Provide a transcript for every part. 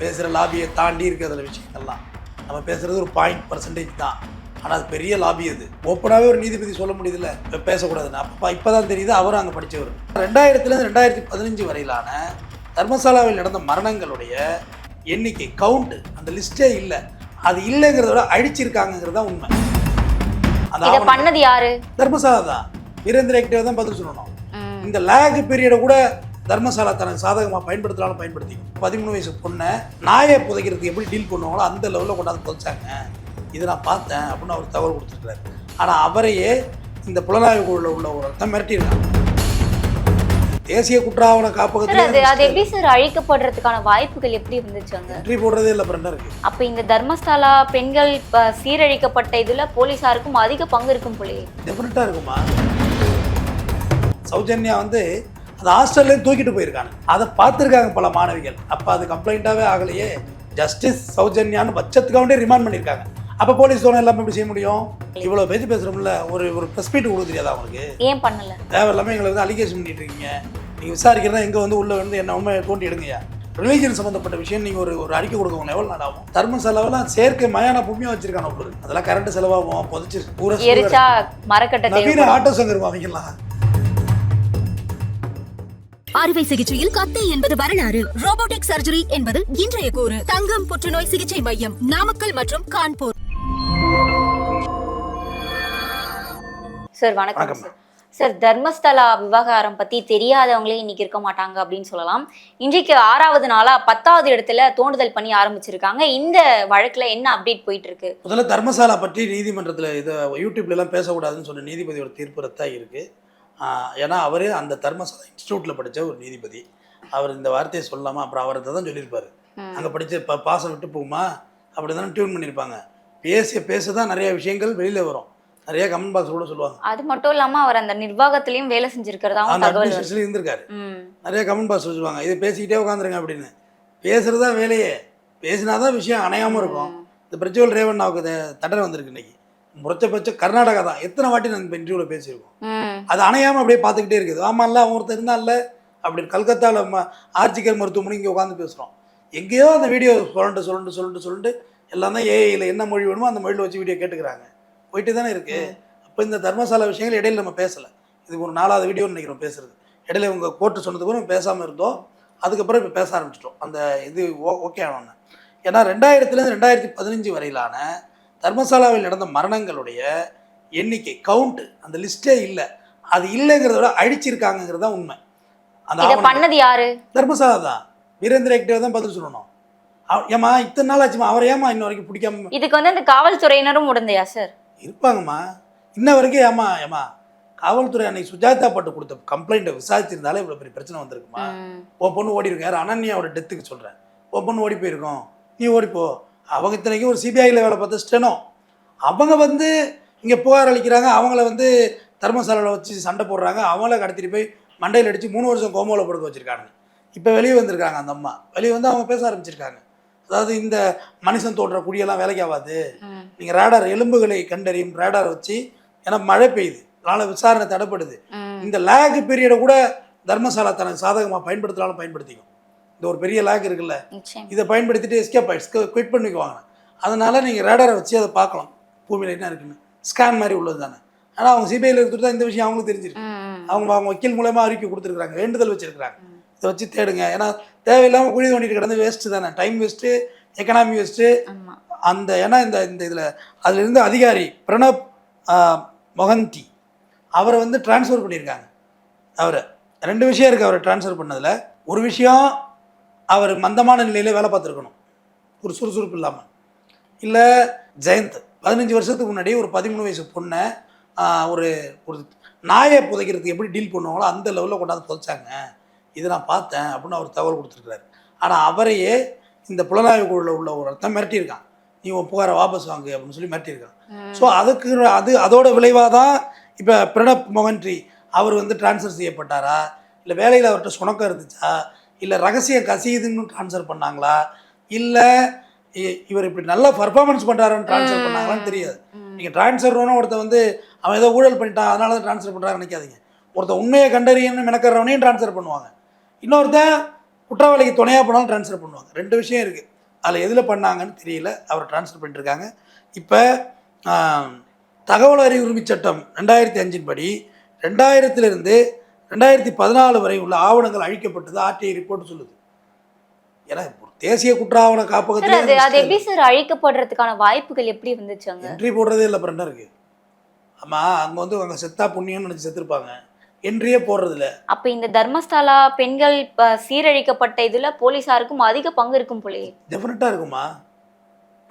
பேசுகிற லாபியை தாண்டி இருக்கிற விஷயங்கள்லாம். நம்ம பேசுகிறது ஒரு பாயிண்ட் பர்சன்டேஜ் தான். ஆனால் அது பெரிய லாபி அது. ஓப்பனாகவே ஒரு நீதிபதி சொல்ல முடியுதுல்ல இப்போ பேசக்கூடாதுன்னு. அப்போ இப்போ தான் தெரியுது அவரும் அங்கே படித்தவர் ரெண்டாயிரத்துலேருந்து ரெண்டாயிரத்தி பதினஞ்சு வரையிலான தர்மசாலாவில் நடந்த மரணங்களுடைய எண்ணிக்கை கவுண்ட் அந்த லிஸ்ட்டே இல்லை. அது இல்லைங்கிறத விட அழிச்சிருக்காங்கிறது தான் உண்மை. அந்த பண்ணது யாரு? தர்மசாலா தான். வீரேந்திர தான் பதில் சொல்லணும். இந்த லேக் பீரியடை கூட தர்மசாலா தனக்கு சாதகமாக பயன்படுத்தலாம்னு பயன்படுத்திக்கும் பதிமூணு வயசு பொண்ணை நாயை புதைக்கிறதுக்கு எப்படி டீல் பண்ணுவாங்களோ அந்த லெவலில் கொண்டாந்து புதைச்சாங்க. இதை நான் பார்த்தேன் அப்படின்னு அவர் தகவல் கொடுத்துருக்காரு ஆனால் அவரையே இந்த புலனாய்வு குழுவில் உள்ள ஒரு ஒருத்தன் மிரட்டியிருக்காங்க தேசிய குற்றாவண சார் அது காப்பகத்தில் எப்படி சார் அழிக்கப்படுறதுக்கான வாய்ப்புகள் எப்படி இருந்துச்சு அங்க? என்ட்ரி போடுறதே இல்லை பிரண்டா இருக்கு. அப்ப இந்த தர்மஸ்தலா பெண்கள் சீரழிக்கப்பட்ட இதுல போலீசாருக்கும் அதிக பங்கு இருக்கும் போலயே. டெஃபினட்டாக இருக்குமா? சௌஜன்யா வந்து அந்த ஹாஸ்டல்லேயும் தூக்கிட்டு போயிருக்காங்க. அதை பார்த்துருக்காங்க பல மாணவிகள். அப்போ அது கம்ப்ளைண்ட்டாகவே ஆகலையே. ஜஸ்டிஸ் சௌஜன்யான்னு பட்சத்துக்காக ரிமாண்ட் பண்ணியிருக்காங்க. அப்போ போலீஸ் தோணை எல்லாமே எப்படி செய்ய முடியும்? இவ்வளோ பேச்சு பேசுகிறோம்ல ஒரு ஒரு ப்ரெஸ் மீட் கொடுக்க தெரியாதா அவங்களுக்கு ஏன் பண்ணல? தேவையில்லாமல் எங்களை வந்து அலிகேஷன் பண்ணிட்டு இருக்கீங்க. நீங்கள் விசாரிக்கிறதா எங்கே வந்து உள்ளே வந்து என்ன உண்மையை தோண்டி எடுங்கய்யா? ரிலீஜன் சம்மந்தப்பட்ட விஷயம் நீங்கள் ஒரு ஒரு அறிக்கை கொடுக்கணும் எவ்வளோ நாள் ஆகும் தர்ம செலவெல்லாம் செயற்கை மயான பூமியாக வச்சிருக்காங்க உங்களுக்கு. அதெல்லாம் கரண்ட் செலவாகும் புதைச்சி ஊரை எரிச்சா மரக்கட்டை நவீன. ஆட்டோ சங்கர் அவங்கலாம் அறுவை சிகிச்சையில் கத்தை என்பது வரலாறு. ரோபோட்டிக் சர்ஜரி என்பது இன்றைய கூறு. தங்கம் புற்றுநோய் சிகிச்சை மையம் நாமக்கல் மற்றும் கான்பூர். சார் வணக்கம். சார். சார் தர்மஸ்தலா விவகாரம் பத்தி தெரியாதவங்களே இன்னைக்கு இருக்க மாட்டாங்க அப்படின்னு சொல்லலாம். இன்றைக்கு ஆறாவது நாளா பத்தாவது இடத்துல தோண்டுதல் பண்ணி ஆரம்பிச்சிருக்காங்க. இந்த வழக்குல என்ன அப்டேட் போயிட்டு இருக்கு முதல்ல தர்மசாலா பற்றி நீதிமன்றத்தில் இதை யூடியூப்லலாம் பேசக்கூடாதுன்னு சொன்ன நீதிபதியோட தீர்ப்பு ரத்தாக இருக்குது ஏன்னா அவர் அந்த தர்மசாலா இன்ஸ்டியூட்டில் படித்த ஒரு நீதிபதி. அவர் இந்த வார்த்தையை சொல்லாமல் அப்புறம் அவர் தான் சொல்லியிருப்பார். அங்கே படித்த ப பாசம் விட்டு போகுமா? அப்படி தானே டியூன் பண்ணியிருப்பாங்க. பேச பேச தான் நிறைய விஷயங்கள் வெளியில் வரும். நிறைய கமெண்ட் பாக்ஸ் கூட சொல்லுவாங்க. அது மட்டும் இல்லாம அவர் அந்த நிர்வாகத்திலயும் வேலை செஞ்சிருக்கிறதாவும் அந்த இருந்திருக்காரு. நிறைய கமெண்ட் பாக்ஸ் சொல்லுவாங்க. இதை பேசிக்கிட்டே உட்காந்துருங்க அப்படின்னு. பேசுறது தான் வேலையே. பேசினா தான் விஷயம் அணையாமல் இருக்கும். இந்த பிரஜ்வல் ரேவண்ணாவுக்கு த- தண்டனை வந்திருக்கு இன்னைக்கு. முறைச்சபட்ச கர்நாடகா தான். எத்தனை வாட்டி நாங்கள் இப்போ இன்டர்வியூவில் பேசியிருக்கோம். அது அணையாமல் அப்படியே பார்த்துக்கிட்டே இருக்குது. ஆமாம்ல அவன் ஒருத்தர் இருந்தான்ல அப்படி கல்கத்தாவில் ஆர்ஜிக்கர் மருத்துவமனை இங்கே உட்காந்து பேசுகிறோம் எங்கேயோ அந்த வீடியோ சொல்லிட்டு சொல்லிட்டு சொல்லிட்டு சொல்லிட்டு எல்லாம் தான் ஏஐயில் என்ன மொழி வேணுமோ அந்த மொழியில் வச்சு வீடியோ கேட்டுக்கிறாங்க. போயிட்டு தானே இருக்குது அப்போ இந்த தர்மசாலா விஷயங்கள் இடையில நம்ம பேசலை. இது ஒரு நாலாவது வீடியோன்னு நினைக்கிறோம் பேசுறது. இடையில உங்கள் கோர்ட்டு சொன்னதுக்கு பேசாமல் இருந்தோம். அதுக்கப்புறம் இப்போ பேச ஆரம்பிச்சிட்டோம். அந்த இது ஓகே ஆனோன்னு. ஏன்னா ரெண்டாயிரத்துலேருந்து ரெண்டாயிரத்தி பதினஞ்சு வரையிலான தர்மசாலாவில் நடந்த மரணங்களுடைய எண்ணிக்கை கவுண்ட் அந்த லிஸ்ட்டே இல்லை. அது இல்லைங்கிறத விட அழிச்சிருக்காங்கிறது தான் உண்மை. அந்த பண்ணது யாரு? தர்மசாலா தான். வீரேந்திர ஹெக்டே தான் பதில் சொல்லணும். ஏம்மா இத்தனை நாள் ஆச்சுமா? அவரை ஏமா இன்ன வரைக்கும் பிடிக்காம? இதுக்கு வந்து அந்த காவல்துறையினரும் உடந்தையா சார் இருப்பாங்கம்மா. இன்ன வரைக்கும் ஏமா ஏமா காவல்துறை அன்னைக்கு சுஜாதா பட்டு கொடுத்த கம்ப்ளைண்ட்டை விசாரிச்சிருந்தாலே இவ்வளோ பெரிய பிரச்சனை வந்திருக்குமா. உன் பொண்ணு ஓடி இருக்கு யார் அனன்யாவோட டெத்துக்கு சொல்கிறேன் உன் பொண்ணு ஓடி போயிருக்கோம். நீ ஓடிப்போ அவங்க இத்தனைக்கும் ஒரு சிபிஐயில் வேலை பார்த்த ஸ்டெனோ. அவங்க வந்து இங்கே புகார் அளிக்கிறாங்க. அவங்கள வந்து தர்மசாலையில் வச்சு சண்டை போடுறாங்க. அவங்கள கடத்திட்டு போய் மண்டையில் அடித்து மூணு வருஷம் கோமாவில் படுக்க வச்சுருக்காங்க இப்போ வெளியே வந்திருக்காங்க அந்த அம்மா. வெளியே வந்து அவங்க பேச ஆரம்பிச்சிருக்காங்க. அதாவது இந்த மனுஷன் தோன்ற குடியெல்லாம் வேலைக்கு ஆகாது. நீங்கள் ரேடார் எலும்புகளை கண்டறியும் ரேடார் வச்சு ஏன்னா மழை பெய்யுது. அதனால் விசாரணை தடைப்படுது. இந்த லேக் பீரியடை கூட தர்மசாலா தனக்கு சாதகமாக பயன்படுத்தலாம்னு பயன்படுத்திக்கும். இந்த ஒரு பெரிய லேக் இருக்குல்ல இதை பயன்படுத்திட்டு எஸ்கேப் ஆயிடுச்சு. குவிட் பண்ணிக்குவாங்க. அதனால் நீங்கள் ரேடாரை வச்சு அதை பார்க்கலாம். பூமியில் என்ன இருக்குன்னு. ஸ்கேன் மாதிரி உள்ளது தானே. ஆனால் அவங்க சிபிஐயில் எடுத்துட்டு தான் இந்த விஷயம் அவங்களுக்கு தெரிஞ்சிருக்கு. அவங்க அவங்க வக்கீல் மூலமா அறிக்கை கொடுத்துருக்காங்க வேண்டுதல் வச்சிருக்காங்க இதை வச்சு தேடுங்க. ஏன்னா தேவையில்லாமல் குழி தோண்டிட்டு கிடந்து வேஸ்ட்டு தானே. டைம் வேஸ்ட்டு எக்கனாமி வேஸ்ட்டு அந்த ஏன்னா இந்த இந்த இதில் அதில் இருந்த அதிகாரி பிரணப் ஆ, மொஹந்தி அவரை வந்து ட்ரான்ஸ்ஃபர் பண்ணியிருக்காங்க. அவரை. ரெண்டு விஷயம் இருக்குது அவரை ட்ரான்ஸ்ஃபர் பண்ணதில். ஒரு விஷயம் அவர் மந்தமான நிலையில் வேலை பார்த்துருக்கணும். ஒரு சுறுசுறுப்பு இல்லாமல் இல்லை ஜெயந்த் பதினஞ்சு வருஷத்துக்கு முன்னாடி ஒரு பதிமூணு வயசு பொண்ணை ஒரு ஒரு நாயை புதைக்கிறதுக்கு எப்படி டீல் பண்ணுவாங்களோ அந்த லெவலில் கொண்டாந்து புதைச்சாங்க. இதை நான் பார்த்தேன் அப்படின்னு அவர் தகவல் கொடுத்துருக்காரு ஆனால் அவரையே இந்த புலனாய்வு குழுவில் உள்ள ஒரு ஒருத்தன் மிரட்டியிருக்கான். நீ உன் புகாரை வாபஸ் வாங்கு அப்படின்னு சொல்லி மிரட்டியிருக்கான். ஸோ அதுக்கு அது அதோட விளைவாக தான் இப்போ பிரணப் மொகன்ட்ரி அவர் வந்து ட்ரான்ஸ்ஃபர் செய்யப்பட்டாரா? இல்லை வேலையில் அவர்கிட்ட சுணக்கம் இருந்துச்சா? இல்லை ரகசியம் கசியுதுன்னு ட்ரான்ஸ்ஃபர் பண்ணாங்களா? இல்லை இவர் இப்படி நல்லா பர்ஃபார்மன்ஸ் பண்ணுறாருன்னு ட்ரான்ஸ்ஃபர் பண்ணாங்களான்னு தெரியாது. நீங்கள் ட்ரான்ஸ்ஃபர்னு ஒருத்தன் வந்து அவன் ஏதோ ஊழல் பண்ணிட்டான் அதனால தான் ட்ரான்ஸ்ஃபர் பண்ணுறாங்க நினைக்காதீங்க. ஒருத்தன் உண்மையை கண்டறியன்னு மெனக்கிறவனையும் ட்ரான்ஸ்ஃபர் பண்ணுவாங்க. இன்னொருத்தன் குற்றவாளிக்கு துணையாக போனாலும் ட்ரான்ஸ்ஃபர் பண்ணுவாங்க. ரெண்டு விஷயம் இருக்குது அதில் எதில் பண்ணாங்கன்னு தெரியல. அவர் ட்ரான்ஸ்ஃபர் பண்ணிட்டுருக்காங்க இப்போ தகவல் அறிவு உரிமைச் சட்டம் ரெண்டாயிரத்தி அஞ்சின் படி ரெண்டாயிரத்திலிருந்து ரெண்டாயிரத்தி பதினாலு வரை உள்ள ஆவணங்கள் அழிக்கப்பட்டது ஆர்டிஐ ரிப்போர்ட் சொல்லுது. ஏன்னா தேசிய குற்ற ஆவண சார் அது காப்பகத்தில் எப்படி சார் அழிக்கப்படுறதுக்கான வாய்ப்புகள் எப்படி வந்துச்சு என்ட்ரி போடுறதே இல்லை அப்புறம் என்ன இருக்குது ஆமாம் அங்கே வந்து அவங்க செத்தா புண்ணியம்னு நினச்சி செத்துருப்பாங்க. என்ட்ரியே போடுறதில்ல. அப்ப இந்த தர்மஸ்தலா பெண்கள் சீரழிக்கப்பட்ட இதுல போலீசாருக்கும் அதிக பங்கு இருக்கும் போலயே. டெஃபினட்டாக இருக்குமா?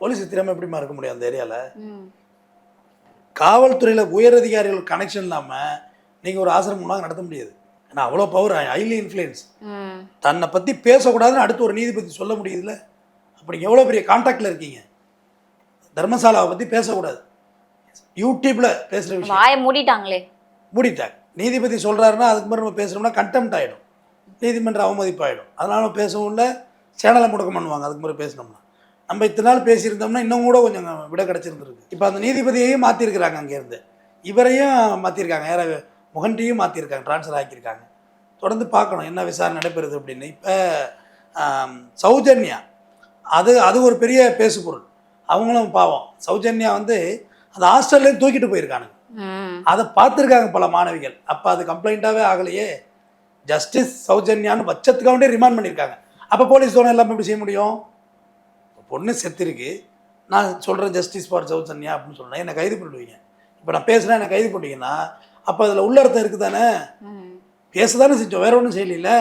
போலீஸ் திறமை எப்படிமா இருக்க முடியும் அந்த ஏரியாவில். காவல்துறையில் உயரதிகாரிகள் கனெக்ஷன் இல்லாமல் நீங்கள் ஒரு ஆசிரமம்லாம் நடத்த முடியாது. ஏன்னா அவ்வளோ பவர் ஹைலி இன்ஃப்ளூயன்ஸ். தன்னை பற்றி பேசக்கூடாதுன்னு அடுத்து ஒரு நீதிபதி சொல்ல முடியுதுல்ல? அப்படி எவ்வளோ பெரிய கான்டாக்டில் இருக்கீங்க? தர்மசாலாவை பற்றி பேசக்கூடாது. யூடியூப்பில் பேசுகிற விஷயம். வாயை மூடிட்டாங்களே. மூடிட்டாங்க. நீதிபதி சொல்கிறாருன்னா அதுக்கு மாதிரி நம்ம பேசுகிறோம்னா கண்டெம்ட் ஆகிடும் நீதிமன்ற அவமதிப்பு ஆகிடும் அதனால பேசவும் இல்லை சேனலை முடக்கம் பண்ணுவாங்க. அதுக்கு மாதிரி பேசினோம்னா. நம்ம இத்தனை நாள் பேசியிருந்தோம்னா இன்னும் கூட கொஞ்சம் விட கிடச்சிருந்துருக்கு. இப்போ அந்த நீதிபதியையும் மாற்றிருக்கிறாங்க அங்கேருந்து இவரையும் மாற்றிருக்காங்க யார முகன்டியும் மாற்றிருக்காங்க ட்ரான்ஸ்ஃபர் ஆக்கியிருக்காங்க. தொடர்ந்து பார்க்கணும் என்ன விசாரணை நடைபெறுது அப்படின்னு. இப்போ சௌஜன்யா அது அது ஒரு பெரிய பேசு பொருள் அவங்களும் பாவம். சௌஜன்யா வந்து அந்த ஹாஸ்டல்லேருந்து தூக்கிட்டு போயிருக்கானுங்க. அதை பார்த்துருக்காங்க பல மாணவிகள். அப்போ அது கம்ப்ளைண்ட்டாகவே ஆகலையே. ஜஸ்டிஸ் சௌஜன்யான்னு பட்சத்துக்காக ரிமாண்ட் பண்ணியிருக்காங்க. அப்போ போலீஸ் தோணை எல்லாமே எப்படி செய்ய முடியும்? பொண்ணு செத்துருக்கு. நான் சொல்கிறேன் ஜஸ்டிஸ் ஃபார் சௌஜன்யா அப்படின்னு சொல்கிறேன் என்னை கைது பண்ணிடுவீங்க? இப்போ நான் பேசுகிறேன் என்னை கைது பண்ணிட்டீங்கன்னா அப்போ அதில் உள்ளர்த்தம் இருக்குது தானே. பேசதானே செஞ்சோம் வேற ஒன்றும் செய்யல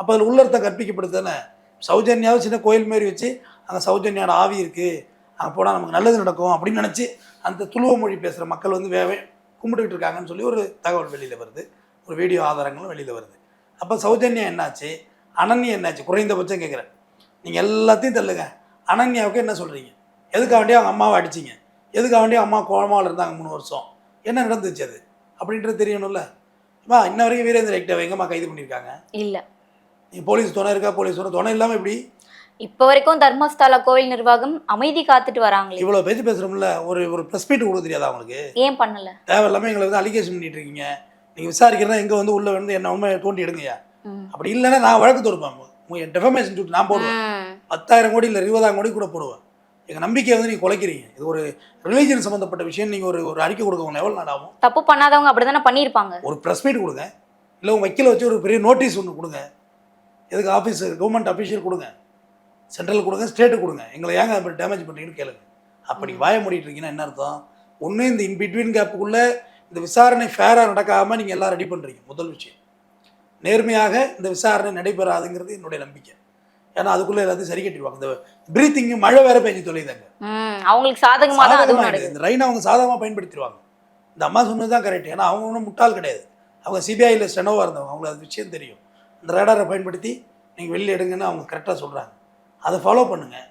அப்போ அதில் உள்ளர்த்தம் கற்பிக்கப்படுது தானே சௌஜன்யாவை சின்ன கோயில் மாரி வச்சு அங்கே சௌஜன்யாவோட ஆவி இருக்குது அங்கே போனால் நமக்கு நல்லது நடக்கும் அப்படின்னு நினச்சி அந்த துளுவ மொழி பேசுகிற மக்கள் வந்து வே வே- கும்பிட்டுக்கிட்டு இருக்காங்கன்னு சொல்லி ஒரு தகவல் வெளியில் வருது. ஒரு வீடியோ ஆதாரங்களும் வெளியில் வருது. அப்போ சௌஜன்யா என்னாச்சு? அனன்யா என்னாச்சு? குறைந்தபட்சம் கேட்குறேன் நீங்கள் எல்லாத்தையும் தள்ளுங்க. அனன்யாவுக்கு என்ன சொல்கிறீங்க எதுக்காக வேண்டிய அவங்க அம்மாவை அடிச்சிங்க. எதுக்காக வேண்டிய அம்மா கோமாவில் இருந்தாங்க மூணு வருஷம். என்ன நடந்துச்சு அது? அப்படின்றது தெரியணும்ல. அம்மா இன்ன வரைக்கும் வீரேந்திர ஹெக்டேவை எங்கம்மா கைது பண்ணியிருக்காங்க இல்ல. நீ போலீஸ் துணை இருக்கா? போலீஸ் துணை துணை இல்லாமல் எப்படி? இப்ப வரைக்கும் தர்மஸ்தலா கோவில் நிர்வாகம் அமைதி காத்துட்டு வராங்களே. இவ்வளோ பேச்சு பேசுகிறோம்ல ஒரு ஒரு ப்ரெஸ் மீட் கொடுக்க தெரியாதா அவங்களுக்கு ஏன் பண்ணல? தேவையில்லாமல் எங்களை வந்து அலிகேஷன் பண்ணிட்டு இருக்கீங்க. நீங்கள் விசாரிக்கிறதா எங்கே வந்து உள்ளே வந்து என்ன உண்மை தோண்டி எடுங்கய்யா. அப்படி இல்லைன்னா நான் வழக்கு தொடுப்பேன். டெஃபமேஷன் சூட் நான் போடுவேன். பத்தாயிரம் கோடி இல்லை இருபதாயிரம் கோடி கூட போடுவேன். எங்கள் நம்பிக்கையை வந்து நீங்கள் குலைக்கிறீங்க. இது ஒரு ரிலீஜன் சம்மந்தப்பட்ட விஷயம் நீங்கள் ஒரு ஒரு அறிக்கை கொடுக்கணும் எவ்வளோ நாள் ஆகும். தப்பு பண்ணாதவங்க அப்படிதானே பண்ணியிருப்பாங்க? ஒரு ப்ரெஸ் மீட் கொடுங்க. இல்லை உங்கள் வக்கீல வச்சு ஒரு பெரிய நோட்டீஸ் ஒன்று கொடுங்க. எதுக்கு ஆஃபீஸ் கவர்மெண்ட் அஃபீஷியல் கொடுங்க. சென்ட்ரல் கொடுங்க ஸ்டேட்டு கொடுங்க. எங்களை ஏங்க அப்படி டேமேஜ் பண்ணுறீங்கன்னு கேளுங்க. அப்படி வாய மூடிட்டு இருக்கீங்கன்னா என்ன அர்த்தம்? ஒன்று இந்த இன் பிட்வீன் கேப்புக்குள்ளே இந்த விசாரணை ஃபேராக நடக்காமல் நீங்கள் எல்லாம் ரெடி பண்ணுறீங்க முதல் விஷயம். நேர்மையாக இந்த விசாரணை நடைபெறாதுங்கிறது என்னுடைய நம்பிக்கை. ஏன்னா அதுக்குள்ளே எல்லாத்தையும் சரி கட்டிடுவாங்க. இந்த பிரீத்திங்கு மழை வேற பெஞ்சு தொலைதாங்க. அவங்களுக்கு சாதகமா தான் அதுவும். இந்த ரைனை அவங்க சாதகமாக பயன்படுத்திடுவாங்க. இந்த அம்மா சொன்னது தான் கரெக்ட் ஏன்னா அவங்க ஒன்றும் முட்டாள் கிடையாது. அவங்க சிபிஐயில் ஸ்டெனோவாக இருந்தவங்க. அவங்களுக்கு அது விஷயம் தெரியும். இந்த ரேடாரை பயன்படுத்தி நீங்கள் வெளியே எடுங்கன்னு அவங்க கரெக்டாக சொல்கிறாங்க அதை ஃபாலோ பண்ணுங்கள்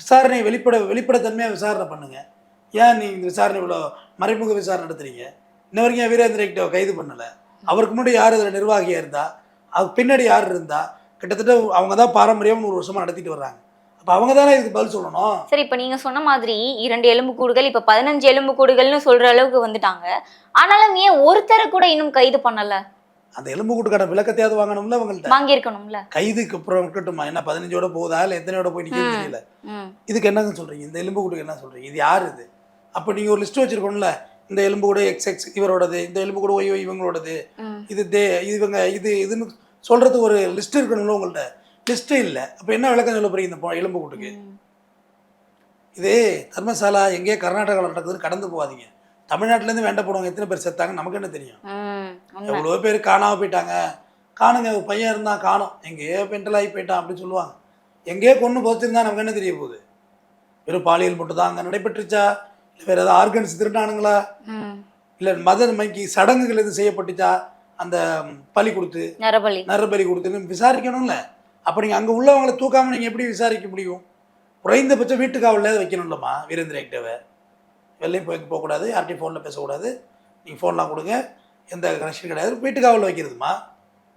விசாரணை வெளிப்பட வெளிப்படைத்தன்மையாக விசாரணை பண்ணுங்கள் ஏன் நீ இந்த விசாரணை இவ்வளோ மறைமுக விசாரணை நடத்துறீங்க? இன்ன வரைக்கும் வீரேந்திர ஹெக்டேவை கைது பண்ணலை. அவருக்கு முன்னாடி யார் இதில் நிர்வாகியாக இருந்தா? அது பின்னாடி யார் இருந்தா? கிட்டத்தட்ட அவங்க தான் பாரம்பரியம் நூறு வருஷமாக நடத்திட்டு வர்றாங்க. அப்போ அவங்க தானே இதுக்கு பதில் சொல்லணும்? சரி இப்ப நீங்க சொன்ன மாதிரி இரண்டு எலும்புக்கூடுகள் இப்ப பதினஞ்சு எலும்புக்கூடுகள்னு சொல்ற அளவுக்கு வந்துட்டாங்க. ஆனாலும் ஏன் ஒருத்தரை கூட இன்னும் கைது பண்ணல? அந்த எலும்பு கூட்டுக்கான விளக்கத்தையாவது வாங்கணும்ல அவங்கள்ட்ட வாங்கியிருக்கணும்ல. கைதுக்கு அப்புறம் இருக்கட்டுமா என்ன பதினஞ்சோட போகுதா? இல்லை எத்தனையோட போய் நிற்க தெரியல. இதுக்கு என்னங்க சொல்றீங்க? இந்த எலும்பு கூட்டுக்கு என்ன சொல்றீங்க? இது யார் இது? அப்போ நீங்க ஒரு லிஸ்ட் வச்சிருக்கணும்ல. இந்த எலும்பு கூட எக்ஸ் எக்ஸ் இவரோடது இந்த எலும்பு கூட ஒய் இவங்களோடது. இது தே இவங்க இது இதுன்னு சொல்றதுக்கு ஒரு லிஸ்ட் இருக்கணும்ல உங்கள்ட்ட? லிஸ்ட்டே இல்லை. அப்போ என்ன விளக்கம் சொல்ல போறீங்க இந்த எலும்பு கூட்டுக்கு. இது தர்மசாலா எங்கேயோ கர்நாடகாவில் நடக்குதுன்னு கடந்து போகாதீங்க. தமிழ்நாட்டிலேருந்து வேண்ட போடுவாங்க. எத்தனை பேர் செத்தாங்க நமக்கு என்ன தெரியும். எவ்வளோ பேர் காணாம போயிட்டாங்க. காணுங்க பையன் இருந்தான் காணோம். எங்கேயோ பென்டல் ஆகி போயிட்டான் அப்படின்னு சொல்லுவாங்க. எங்கேயோ கொண்டு போச்சிருந்தா நமக்கு என்ன தெரிய போகுது? வெறும் பாலியல் மட்டும் தான் அங்கே நடைபெற்றுச்சா? இல்லை வேறு ஏதாவது ஆர்கன்ஸ் திருட்டானுங்களா. இல்லை மத மைக்கு சடங்குகள் எதுவும் செய்யப்பட்டுச்சா? அந்த பலி கொடுத்து நரபலி. நரபலி கொடுத்துன்னு விசாரிக்கணும்ல. அப்போ நீங்கள் அங்கே உள்ளவங்களை தூக்காமல் நீங்கள் எப்படி விசாரிக்க முடியும்? குறைந்தபட்சம் வீட்டு காவலில் வைக்கணும்லம்மா வீரேந்திர ஹெக்டேவை வெளிலையும் போய் போகக்கூடாது யார்ட்டையும் ஃபோனில் பேசக்கூடாது. நீங்கள் ஃபோன்லாம் கொடுங்க. எந்த கனெக்ஷன் கிடையாது. வீட்டு காவலில் வைக்கிறதுமா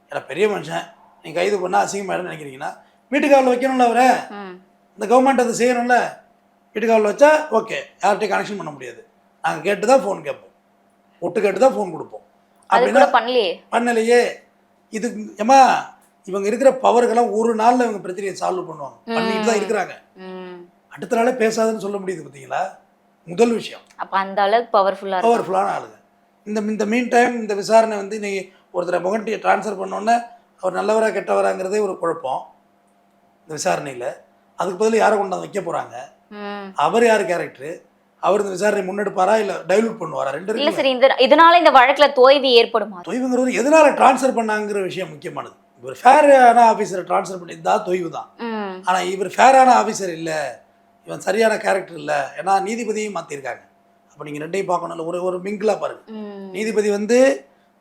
ஏன்னா பெரிய மனுஷன். நீங்கள் கைது பண்ணால் அசிங்கமாயிடும் நினைக்கிறீங்கன்னா வீட்டு காவலில் வைக்கணும்ல அவரை. இந்த கவர்மெண்ட் அதை செய்யணும்ல? வீட்டு காவலில் வச்சா ஓகே யார்கிட்டையும் கனெக்ஷன் பண்ண முடியாது. நாங்கள் கேட்டு தான் ஃபோன் கேட்போம். ஒட்டு கேட்டு தான் ஃபோன் கொடுப்போம். அப்படின்னா பண்ணலையே. பண்ணலையே. இது ஏம்மா இவங்க இருக்கிற பவருக்கெல்லாம் ஒரு நாள்ல இவங்க பிரச்சனையை சால்வ் பண்ணுவாங்க. பண்ணிட்டு தான் இருக்கிறாங்க. அடுத்த நாளே பேசாதுன்னு சொல்ல முடியுது பார்த்தீங்களா? முதல் விஷயம். அப்ப அந்த அளவுக்கு பவர்ஃபுல்லா இருக்கு பவர்ஃபுல்லான ஆளுங்க. இந்த இந்த மீன் டைம் இந்த விசாரணை வந்து இன்னைக்கு ஒருத்தரை முகண்டியை ட்ரான்ஸ்ஃபர் பண்ணோன்னே அவர் நல்லவரா கெட்டவராங்கிறதே ஒரு குழப்பம். இந்த விசாரணையில். அதுக்கு பதில் யாரை கொண்டாந்து வைக்க போகிறாங்க. அவர் யார் கேரக்டர் அவர் இந்த விசாரணை முன்னெடுப்பாரா இல்லை டைலூட் பண்ணுவாரா? ரெண்டு இல்ல சார் இந்த இதனால இந்த வழக்குல தோய்வு ஏற்படுமா? தொய்வுங்கிறது எதனால ட்ரான்ஸ்ஃபர் பண்ணாங்கிற விஷயம் முக்கியமானது. இவர் ஃபேரான ஆஃபீஸரை ட்ரான்ஸ்ஃபர் பண்ணியிருந்தா தொய்வு தான். ஆனால் இவர் ஃபேரான ஆஃபீஸர் இல்லை இவன் சரியான கேரக்டர் இல்லை ஏன்னா நீதிபதியும் மாற்றிருக்காங்க அப்போ நீங்கள் ரெண்டையும் பார்க்கணும்ல ஒரு ஒரு மிங்கிளாக பாருங்க. ம். நீதிபதி வந்து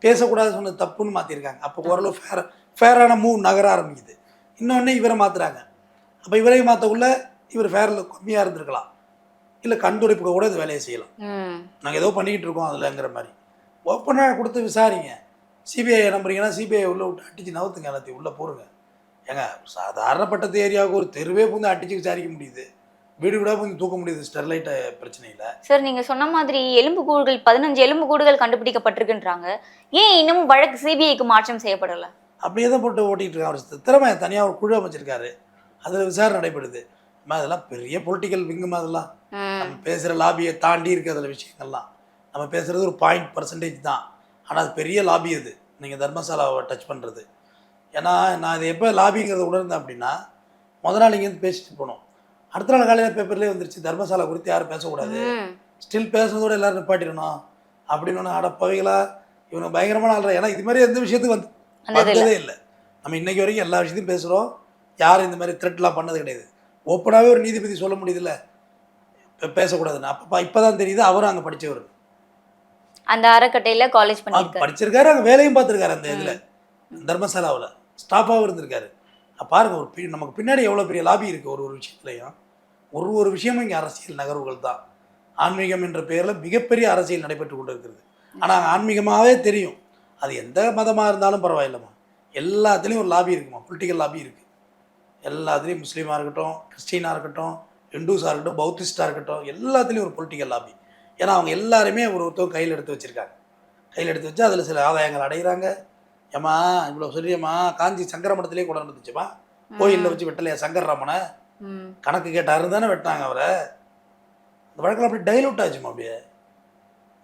பேசக்கூடாது சொன்னது தப்புன்னு மாற்றிருக்காங்க அப்போ ஓரளவு ஃபேர் ஃபேரான மூவ் நகர ஆரம்பிக்குது. இன்னொன்று இவரை மாற்றுறாங்க அப்போ இவரையும் மாற்றக்குள்ள இவர் ஃபேரில் கம்மியாக இருந்திருக்கலாம். இல்லை கண்டுரைப்புக்கு கூட இது வேலையை செய்யலாம். ம். நாங்கள் ஏதோ பண்ணிக்கிட்டு இருக்கோம் அதுலங்கிற மாதிரி. ஓப்பனாக கொடுத்து விசாரிங்க. சிபிஐ நம்புறீங்கன்னா சிபிஐ உள்ளே விட்டு அடிச்சு நவுத்துங்க எல்லாத்தையும். உள்ளே போடுங்க. ஏங்க சாதாரணப்பட்டது ஏரியாவுக்கு ஒரு தெருவே பூந்து அடிச்சு விசாரிக்க முடியுது. வீடு வீடாக பூந்து தூக்க முடியுது ஸ்டெர்லைட் பிரச்சனையில். சார் நீங்க சொன்ன மாதிரி எலும்பு கூடுகள் பதினஞ்சு எலும்பு கூடுகள் கண்டுபிடிக்கப்பட்டிருக்குன்றாங்க. ஏன் இன்னும் வழக்கு சிபிஐக்கு மாற்றம் செய்யப்படல? அப்படியே தான் போட்டு ஓட்டிகிட்டு இருக்கான் அவர் திறமை தனியாக ஒரு குழு அமைச்சிருக்காரு. அதில் விசாரணை நடைபெறுது. அதெல்லாம் பெரிய பொலிட்டிக்கல் விங்குமா அதெல்லாம். நம்ம பேசுகிற லாபியை தாண்டி இருக்கு அதில் விஷயங்கள்லாம். நம்ம பேசுகிறது ஒரு பாயிண்ட் பர்சன்டேஜ் தான். ஆனால் அது பெரிய லாபி அது. நீங்கள் தர்மசாலாவை டச் பண்ணுறது ஏன்னா நான் இது எப்போ லாபிங்கிறத உணர்ந்தேன் அப்படின்னா முத நாள் இங்கேருந்து பேசிட்டு போனோம். அடுத்த நாள் காலையில் பேப்பர்லேயே வந்துருச்சு தர்மசாலா குறித்து யாரும் பேசக்கூடாது. ஸ்டில் பேசுனதோட எல்லாரும் நிப்பாட்டிடணும். அப்படின்னு ஒன்று அடப்பவைகளா இவனை பயங்கரமான ஆள்றா ஏன்னா இது மாதிரி எந்த விஷயத்துக்கு வந்து. வந்ததே இல்லை. நம்ம இன்னைக்கு வரைக்கும் எல்லா விஷயத்தையும் பேசுகிறோம் யாரும் இந்த மாதிரி த்ரெட்லாம் பண்ணது கிடையாது. ஓப்பனாகவே ஒரு நீதிபதி சொல்ல முடியுதுல்ல? இப்போ பேசக்கூடாதுன்னு. அப்போ இப்போ தான் தெரியுது அவரும் அங்கே படித்தவர் அந்த அறக்கட்டையில காலேஜ் பண்ணிருக்காரு படிச்சிருக்காரு அங்கே வேலையும் பார்த்துருக்காரு அந்த இதில். தர்மசாலாவில். ஸ்டாஃபாகவும் இருந்திருக்காரு. அப்ப பாருங்க ஒரு நமக்கு பின்னாடி எவ்வளோ பெரிய லாபி இருக்குது ஒரு ஒரு விஷயத்துலையும். ஒரு ஒரு விஷயமும் இங்கே அரசியல் நகர்வுகள் தான். ஆன்மீகம் என்ற பெயரில் மிகப்பெரிய அரசியல் நடைபெற்று கொண்டு இருக்கிறது ஆனால் ஆன்மீகமாகவே தெரியும். அது எந்த மதமாக இருந்தாலும் பரவாயில்லம்மா. எல்லாத்துலேயும் ஒரு லாபி இருக்குமா? பொலிட்டிக்கல் லாபி இருக்குது எல்லாத்துலேயும் முஸ்லீமாக இருக்கட்டும் கிறிஸ்டினாக இருக்கட்டும் ஹிந்துஸாக இருக்கட்டும் பௌத்திஸ்டாக இருக்கட்டும் எல்லாத்துலேயும் ஒரு பொலிட்டிக்கல் லாபி ஏன்னா அவங்க எல்லாருமே ஒரு ஒருத்தவங்க கையில் எடுத்து வச்சுருக்காங்க. கையில் எடுத்து வச்சு அதில் சில ஆதாயங்கள் அடைகிறாங்க ஏம்மா இவ்வளோ சொல்லியம்மா காஞ்சி சங்கர மடத்திலே கொண்டு வந்துச்சுமா கோயிலில் வச்சு வெட்டலையா சங்கர்ராமனை. கணக்கு கேட்டாருன்னு தானே வெட்டினாங்க அவரை. அந்த வழக்கில் அப்படி டைலூட் ஆச்சுமா அப்படியே?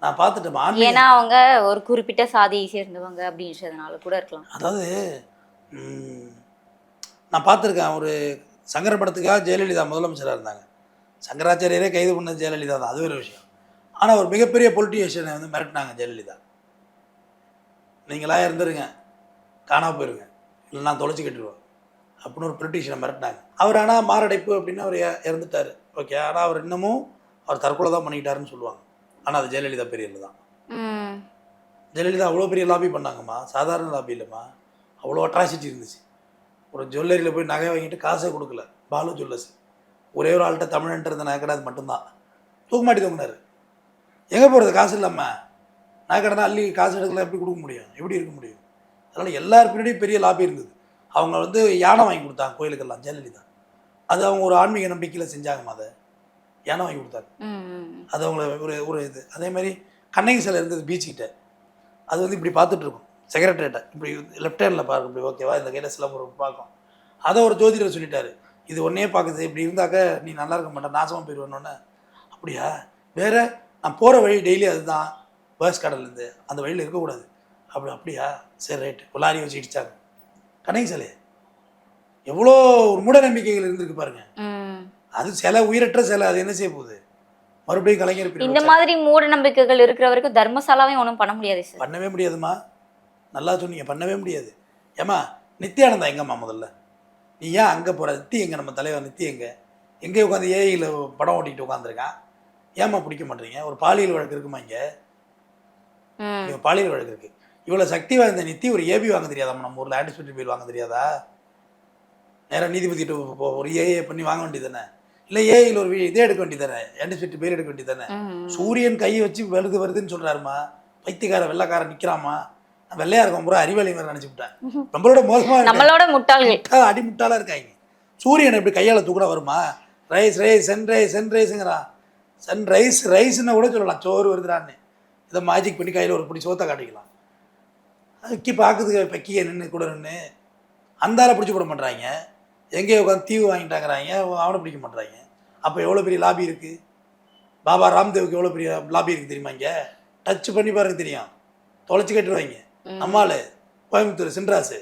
நான் பார்த்துட்டேன் ஆன்மீக ஏன்னா அவங்க ஒரு குறிப்பிட்ட சாதியை சேர்ந்தவங்க அப்படின்றதுனால கூட இருக்கலாம். அதாவது நான் பார்த்துருக்கேன் ஒரு சங்கர படத்துக்காக ஜெயலலிதா முதலமைச்சராக இருந்தாங்க. சங்கராச்சாரியரே கைது பண்ணது ஜெயலலிதா தான் அது ஒரு விஷயம். ஆனால் ஒரு மிகப்பெரிய பொலிட்டிஷியனை வந்து மிரட்டினாங்க ஜெயலலிதா. நீங்களா இருந்துருங்க காணாம போயிருங்க இல்லை நான் தொலைச்சி கட்டிடுவேன் அப்படின்னு ஒரு பொலிட்டிஷியனை மிரட்டினாங்க. அவர் ஆனால் மாரடைப்பு அப்படின்னு அவர் இற- இறந்துட்டார். ஓகே ஆனால் அவர் இன்னமும் அவர் தற்கொலை தான் பண்ணிக்கிட்டாருன்னு சொல்லுவாங்க. ஆனால் அது ஜெயலலிதா பெரியல தான். ஜெயலலிதா அவ்வளோ பெரிய லாபி பண்ணாங்கம்மா. சாதாரண லாபி இல்லைம்மா. அவ்வளோ அட்ராசிட்டி இருந்துச்சு. ஒரு ஜுவல்லரியில் போய் நகை வாங்கிட்டு காசே கொடுக்கல. பாலு ஜுவல்லர்ஸ் ஒரே ஒரு ஆள்கிட்ட தமிழன்ட்டு இருந்த நகை கடை அது மட்டும்தான். தூக்க மாட்டி தூங்கினாரு எங்கே போகிறது காசு இல்லாமல் நகை கடை அள்ளி காசு எடுக்கல எப்படி கொடுக்க முடியும்? எப்படி இருக்க முடியும்? அதனால் எல்லார் பின்னாடியும் பெரிய லாபி இருந்தது. அவங்க வந்து யானை வாங்கி கொடுத்தாங்க கோயிலுக்கெல்லாம். ஜெயலலிதா. அது அவங்க ஒரு ஆன்மீக நம்பிக்கையில் செஞ்சாங்கம்மா அதை யானை வாங்கி கொடுத்தாங்க. அது அவங்கள ஒரு ஒரு இது. அதே மாதிரி கண்ணகி சிலை இருந்தது பீச் கிட்ட. அது வந்து இப்படி பார்த்துட்டு இருக்கும். செக்ரட்டரியேட்டை இப்படி லெஃப்ட் ஹேண்டில் பாருங்க இப்படி ஓகேவா இந்த கையில் சில ஒரு பார்க்கும். அதை ஒரு ஜோதிடர் சொல்லிட்டாரு. இது ஒன்னே பார்க்குது இப்படி இருந்தாக்க நீ நல்லா இருக்க மாட்டேன் நாசமாக போயிடுவேன்னொன்னே அப்படியா? வேற நான் போகிற வழி டெய்லி அதுதான். பேர்ஸ் கடல்லேருந்து அந்த வழியில் இருக்கக்கூடாது. அப்படி அப்படியா? சரி ரைட்டு லாரி வச்சு இடிச்சாங்க. கண்ணகி சிலை. எவ்வளோ ஒரு மூட நம்பிக்கைகள் இருந்திருக்கு பாருங்க. அது சிலை உயிரற்ற சிலை அது என்ன செய்ய போகுது? மறுபடியும் கலைஞர் இந்த மாதிரி மூட நம்பிக்கைகள் இருக்கிற வரைக்கும் தர்மசாலாவையும் ஒன்றும் பண்ண முடியாது பண்ணவே முடியாதும்மா. நல்லா சொன்னீங்க பண்ணவே முடியாது. ஏம்மா நித்யானந்தா எங்கம்மா முதல்ல? நீ ஏன் அங்கே போகிற நித்தி எங்கே? நம்ம தலைவர் நித்தி எங்கே? எங்கே உட்காந்து ஏஐயில் படம் ஓட்டிகிட்டு உட்காந்துருக்கான் ஏம்மா பிடிக்க மாட்டீங்க? ஒரு பாலியல் வழக்கு இருக்குமா இங்கே? பாலியல் வழக்கு இருக்குது இவ்வளோ சக்தி வாய்ந்த நித்தி ஒரு ஏபி வாங்க தெரியாதாம்மா? நம்ம ஊரில் ஆன்டிசிபேட்டரி பில் வாங்க தெரியாதா? நேராக நீதிபதிட்டு ஒரு ஏஏ பண்ணி வாங்க வேண்டியது தானே இல்லை ஏஐயில் ஒரு இதே எடுக்க வேண்டியது தானே ஆன்டிசிபேட்டரி பில் எடுக்க வேண்டியது தானே. சூரியன் கையை வச்சு வருது வருதுன்னு சொல்றாருமா? பைத்தியக்கார வெள்ளைக்காரன் நிற்கிறாமா வெள்ளையா இருக்கோம். பூரா அறிவாளி மாதிரி நினச்சி விட்டேன் நம்மளோட மோசமா இருக்காங்க. நம்மளோட முட்டாள்கள். முட்டா- அடிமுட்டாளா இருக்காங்க. சூரியன் எப்படி கையால் தூக்கினா வருமா? ரைஸ் ரைஸ் சன்ரைஸ் சன்ரைஸுங்கிறான் சன்ரைஸ் ரைஸ்ன்னு கூட சொல்லலாம். சோறு வருதுடான்னு. இதை மேஜிக் பண்ணி கையில் ஒரு பிடி சோத்தை காட்டிக்கலாம். அதுக்கி பார்க்குது பக்கிய நின்று கூட நின்று அந்த ஆளை பிடிச்சி போட மாட்றாங்க. எங்கேயோ உட்காந்து தீவு வாங்கிட்டாங்கிறாங்க. அவனை பிடிக்க மாட்றாங்க. அப்போ எவ்வளோ பெரிய லாபி இருக்குது பாபா ராம்தேவுக்கு எவ்வளோ பெரிய லாபி இருக்குது தெரியுமா இங்கே? டச் பண்ணி பாருங்க தெரியும். தொலைச்சி கட்டுருவாங்க. நம்மால் கோயம்புத்தூர் சின்ராசு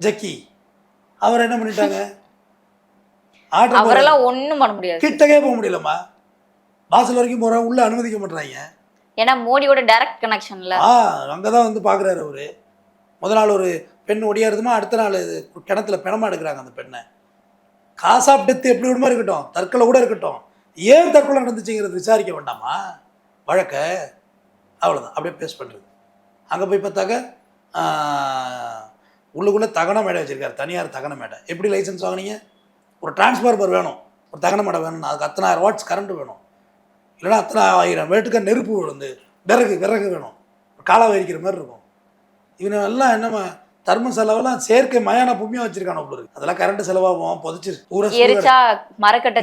ஜக்கி அவர் என்ன பண்ணிட்டாங்க? அவரெல்லாம் ஒண்ணும் பண்ண முடியாது. கிட்டக்கே போக முடியலம்மா. வாசல் வரைக்கும் போகிறோம் உள்ளே அனுமதிக்க மாட்றாங்க. ஏன்னா மோடியோட டைரக்ட் கனெக்ஷன்ல ஆ அங்கே தான் வந்து பார்க்குறாரு அவரு. முத நாள் ஒரு பெண் ஒடியாருதுமா அடுத்த நாள் கிணத்துல பிணமா எடுக்கிறாங்க அந்த பெண்ணை. காசாப் டெத்து எப்படி விடுமா இருக்கட்டும் தற்கொலை கூட இருக்கட்டும் ஏன் தற்கொலை நடந்துச்சுங்கிறது விசாரிக்க வேண்டாமா? வழக்க. அவ்வளோதான் அப்படியே பேஸ் பண்ணுறது அங்கே போய் பார்த்தாக்க உள்ளுக்குள்ளே தகன மேடை வச்சுருக்காரு தனியார் தகன மேடை. எப்படி லைசன்ஸ் வாங்குனீங்க? ஒரு டிரான்ஸ்ஃபார்மர் வேணும். ஒரு தகன மேடை வேணும் அதுக்கு அத்தனாயிரம் வாட்ஸ் கரண்ட் வேணும். இல்லைன்னா அத்தனை ஆயிரம் வேட்டுக்க நெருப்பு வந்து விறகு விறகு வேணும். காலா வைக்கிற மாதிரி இருக்கும். இவனை எல்லாம் என்னம்மா தர்ம செலவெல்லாம் செயற்கை மயான பூமியாக வச்சிருக்கான இருக்கு. அதெல்லாம் கரண்ட் செலவாகும் புதைச்சிரு.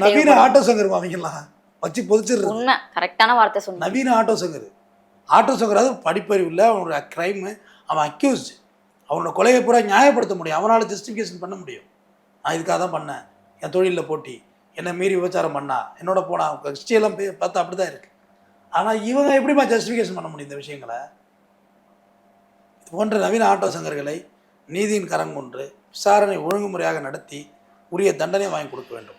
நவீன. ஆட்டோ சங்கர் அவங்கெல்லாம் வச்சு கரெக்டான வார்த்தை சொன்னீங்க. நவீன ஆட்டோ சங்கர் ஆட்டோ சங்கர் படிப்பறிவு இல்லை அவனோட க்ரைமு அவன் அக்யூஸ்டு அவனோட கொலையை பூரா நியாயப்படுத்த முடியும். அவனால் ஜஸ்டிஃபிகேஷன் பண்ண முடியும். நான் இதுக்காக தான் பண்ணேன். என் தொழிலில் போட்டி. என்னை மீறி விபச்சாரம் பண்ணா. என்னோட போனா ஹிஸ்ட்ரியெல்லாம் போய் பார்த்தா அப்படி தான் இருக்குது ஆனால் இவங்க எப்படிமா ஜஸ்டிஃபிகேஷன் பண்ண முடியும் இந்த விஷயங்களை? இது போன்ற நவீன ஆட்டோ சங்கர்களை நீதியின் கரங்கொன்று விசாரணை ஒழுங்குமுறையாக நடத்தி உரிய தண்டனை வாங்கி கொடுக்க வேண்டும்.